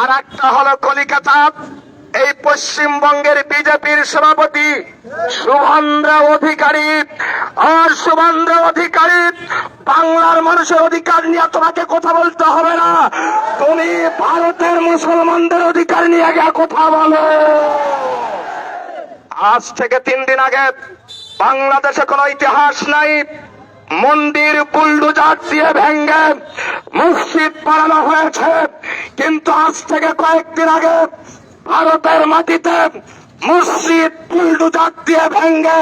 আর একটা হলো কলিকাতা। এই পশ্চিমবঙ্গের বিজেপির সভাপতি শুভেন্দ্র অধিকারী। আর শুভেন্দ্র অধিকারী, বাংলার মানুষের অধিকার নিয়ে তোমাকে কথা বলতে হবে না। তুমি ভারতের মুসলমানদের অধিকার নিয়ে গিয়ে কথা বলো। আজ থেকে তিন দিন আগে বাংলাদেশে কোনো ইতিহাস নাই। মন্দির বুলডোজার দিয়ে ভেঙ্গে মসজিদ বানানো হয়েছে। কিন্তু আজ থেকে কয়েকদিন আগে ভারতের মাটিতে মসজিদ বুলডোজার দিয়ে ভেঙ্গে,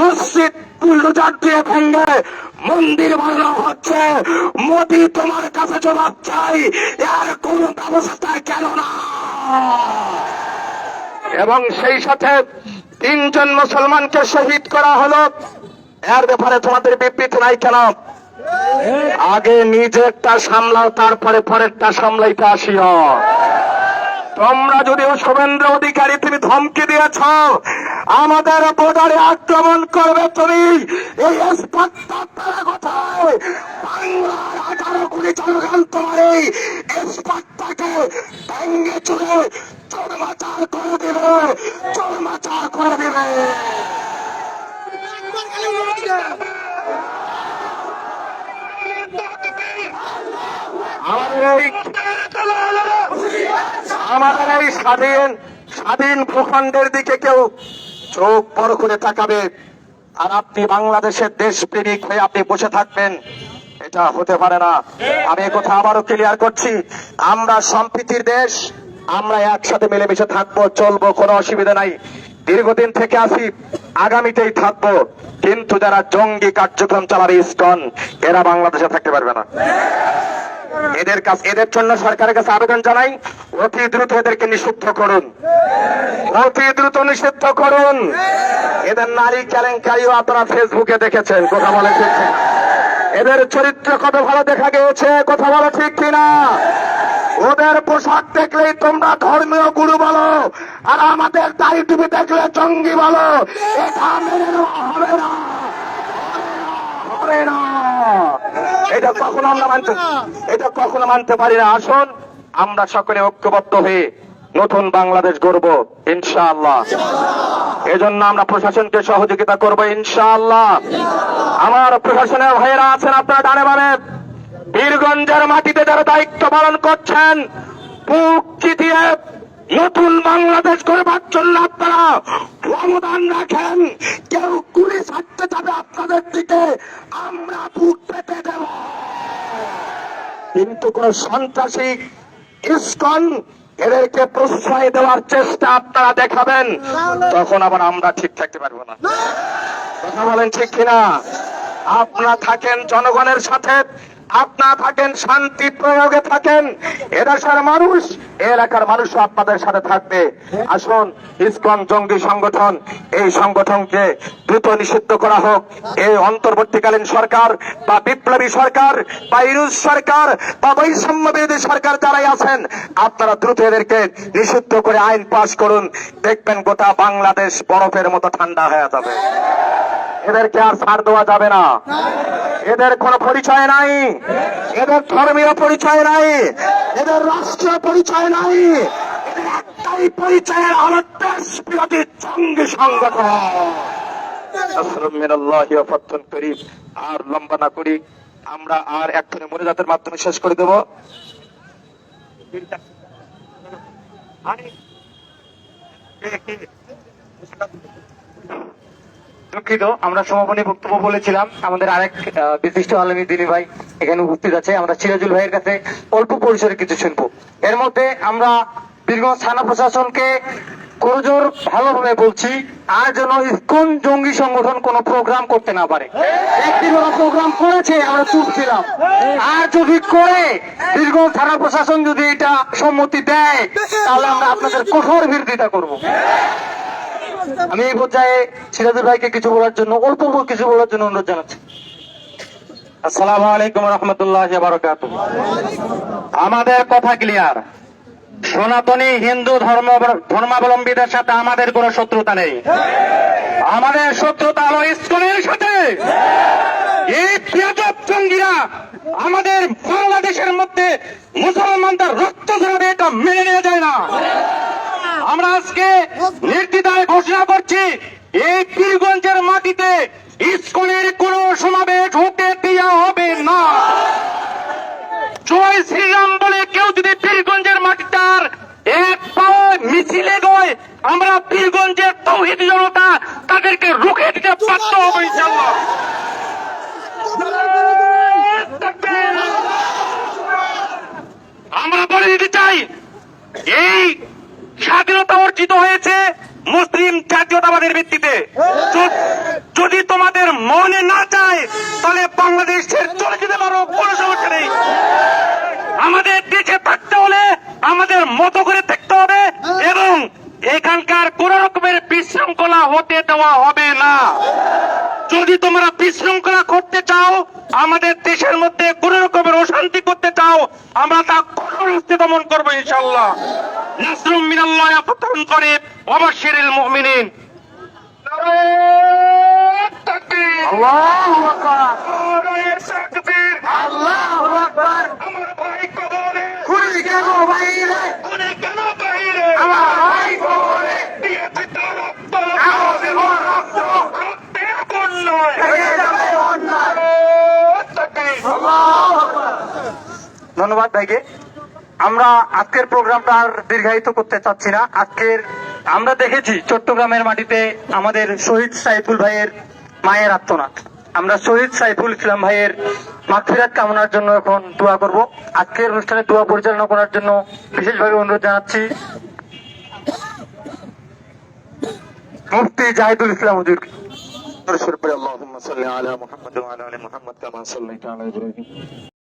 মসজিদ বুলডোজার দিয়ে ভেঙ্গে মন্দির বানানো হচ্ছে। মোদি তোমার কাছে জবাব চাই, এর কোন ব্যবস্থা কেন না? এবং সেই সাথে তিনজন মুসলমানকে শহীদ করা হলো। এর ব্যাপারে তোমাদের বিবৃতি নাই কেন? আগে নিজেরটা সামলাও, তারপরে পরেরটা সামলাইতে আসিও। তোমরা যদিও শুভেন্দ্র অধিকারী, তুমি ধমকি দিয়েছ, আমাদের বোর্ডারে আক্রমণ করবে তুমি। এই চোরমাচার করে দেবে চোরমাচার করে দেবে। আমাদের এই স্বাধীন স্বাধীন ভূখণ্ডের দিকে কেউ চোখ বড় করে তাকাবে আর আপনি বাংলাদেশের দেশপ্রেমিক হয়ে আপনি বসে থাকবেন, এটা হতে পারে না। আমি কথা আবারও ক্লিয়ার করছি, আমরা সম্প্রীতির দেশ, আমরা একসাথে মিলেমিশে থাকব, চলবো, কোনো অসুবিধা নাই। দীর্ঘদিন থেকে আসি আগামীতেই থাকব, কিন্তু যারা জঙ্গি কার্যক্রম চালাবে, ইস্কন, এরা বাংলাদেশে থাকতে পারবে না। এদের কাছে এদের জন্য সরকারের কাছে আবেদন জানাই, অতি দ্রুত এদেরকে নিষিদ্ধ করুন। অতি দ্রুত নিষিদ্ধ করুন। এদের নারী কেলেঙ্কারিও আপনারা ফেসবুকে দেখেছেন, কথা বলে ঠিক এদের চরিত্র কত ভালো দেখা গিয়েছে, কথা বলে ঠিক কিনা। ওদের পোশাক দেখলেই তোমরা ধর্মীয় গুরু বলো, আর আমাদের দাড়ি টুপি দেখলে জঙ্গি বলো, এটা মেনে নেওয়া হবে না হবে না এটা কখনো আমরা মানতে এটা কখনো মানতে পারি না। আসুন আমরা সকলে ঐক্যবদ্ধ হয়ে নতুন বাংলাদেশ গড়ব ইনশাআল্লাহ। এজন্য আমরা প্রশাসনকে সহযোগিতা করব ইনশাআল্লাহ। আমার প্রশাসনের ভাইয়েরা আছেন আপনারা ডানে বামে। বীরগঞ্জের মাটিতে যারা দায়িত্ব পালন করছেন বুক চিতিয়ে নতুন বাংলাদেশ করবার জন্য আপনারা। অবদান রাখেন। কেউ গুলি ছাড়তে যাবে আপনাদের দিকে। আমরা বুক পেতে দেব। কিন্তু কোন সন্ত্রাসী ইস্কন এদেরকে প্রশ্রয় দেওয়ার চেষ্টা আপনারা দেখাবেন। তখন আবার আমরা ঠিক থাকতে পারব না। কথা বলেন ঠিক কিনা? আপনারা থাকেন জনগণের সাথে। আপনারা থাকেন, শান্তি প্রয়োগে থাকেন। এদেশের মানুষ এলাকার মানুষও আপনাদের সাথে থাকবে। আসুন, ইসকন জঙ্গি সংগঠন, এই সংগঠনকে দ্রুত নিষিদ্ধ করা হোক। এই অন্তর্বর্তীকালীন সরকার, বা বিপ্লবী সরকার, বা ইরুজ সরকার, বা বৈষম্য বিরোধী সরকার যারাই আছেন, আপনারা দ্রুত এদেরকে নিষিদ্ধ করে আইন পাশ করুন। দেখবেন গোটা বাংলাদেশ বরফের মতো ঠান্ডা হয়ে যাবে। এদেরকে আর ছাড় দেওয়া যাবে না। এদের কোনো পরিচয় নাই। এদের ধর্মীয় পরিচয় নাই। এদের রাষ্ট্রীয় পরিচয় নাই। একটাই পরিচয়ের হলো দেশ বিরোধী জঙ্গি সংগঠন। আর লম্বা না করি, আমরা আর একখানে মনিজাতের মাধ্যমে শেষ করে দেব। দুঃখিত, আমরা সমাপনী বক্তব্য বলেছিলাম। আমাদের আরেক বিশিষ্ট আলমী দিনী ভাই এখানে উপস্থিত আছে। আমরা সিরাজুল ভাইয়ের কাছে অল্প পরিসরে কিছু শুনব। এর মধ্যে আমরা বীরগঞ্জ থানা প্রশাসনকে ভালোভাবে বলছি, আর যেন কোন জঙ্গি সংগঠন কোনো প্রোগ্রাম করতে না পারে। একদিন ওরা প্রোগ্রাম করেছে, আমরা চুপ ছিলাম। আর যদি করে, বীরগঞ্জ থানা প্রশাসন যদি এটা সম্মতি দেয়, তাহলে আমরা আপনাদের কঠোর বিরোধিতা করব। আমি এই পর্যায়ে সিরাজুল ভাইকে কিছু বলার জন্য, অল্প কিছু বলার জন্য অনুরোধ জানাচ্ছি। আসসালামু আলাইকুম রহমতুল্লাহ বারকাত আমাদের কথা ক্লিয়ার। সনাতনী হিন্দু ধর্ম ধর্মাবলম্বীদের সাথে আমাদের কোনো শত্রুতা নেই। আমাদের শত্রুতা হলো ইস্কনের সাথে। এই বেয়াদব জঙ্গিরা আমাদের বাংলাদেশের মধ্যে মুসলমানদের রক্ত ঝরাবে এটা মেনে নেওয়া যায় না। আমরা আজকে নির্দ্বিধায় ঘোষণা করছি, এই পীরগঞ্জের মাটিতে ইস্কনের কোন সমাবেশ হতে দেওয়া হবে না। জয় শ্রীরাম বলে কেউ যদি পীরগঞ্জের মাটিটার এক পাও মিছিলে গয়, আমরা পীরগঞ্জের তৌহিদ জনতা তাদেরকে রুখে দিতে বাধ্য হব আমরা বলে দিতে চাই, এই স্বাধীনতা অর্জিত হয়েছে মুসলিম জাতীয়তাবাদের ভিত্তিতে। যদি তোমাদের মনে না চায়, তাহলে বাংলাদেশ চলে যেতে পারো কোনো সমস্যা নেই। আমাদের দেশে থাকতে হলে আমাদের মতো করে থাকতে হবে এবং এখানকার কোন রকমের বিশৃঙ্খলা হতে দেওয়া হবে না। যদি তোমরা বিশৃঙ্খলা করতে চাও আমাদের দেশের মধ্যে কোন রকমের অশান্তি করতে চাও আমরা তা কঠোর হস্তে দমন করব ইনশাল্লাহ নাসরুম মিনাল্লাহ ফতহুন করে অবশ্যিরিল মুমিনিন। আল্লাহু আকবার। আল্লাহু আকবার। আমার ভাই কবরে। খুনি কেন বাইরে খুনি কেন বাইরে আমার ভাই কবরে দিয়েছে তার রক্ত আমাদের রক্ত রক্তের বন্যায় ভেঙে যাবে অন্যায় আল্লাহু আকবার ধন্যবাদ ভাইকে। আমরা আজকের প্রোগ্রামটা আর দীর্ঘায়িত করতে চাচ্ছি না। আজকের আমরা দেখেছি চট্টগ্রামের মাটিতে আমাদের শহীদ সাইফুল ভাইয়ের মায়ের আত্মনাথ। আমরা শহীদ সাইফুল ইসলাম ভাইয়ের মাতৃরাত কামনার জন্য এখন দোয়া করব। আজকের অনুষ্ঠানে দোয়া পরিচালনা করার জন্য বিশেষভাবে অনুরোধ জানাচ্ছি মুফতি জাহিদুল ইসলাম হুজুর। আল্লাহুম্মা সাল্লি আলা মুহাম্মাদ ওয়া আলা আলি কামা সাল্লাইতা আলা ইব্রাহিম।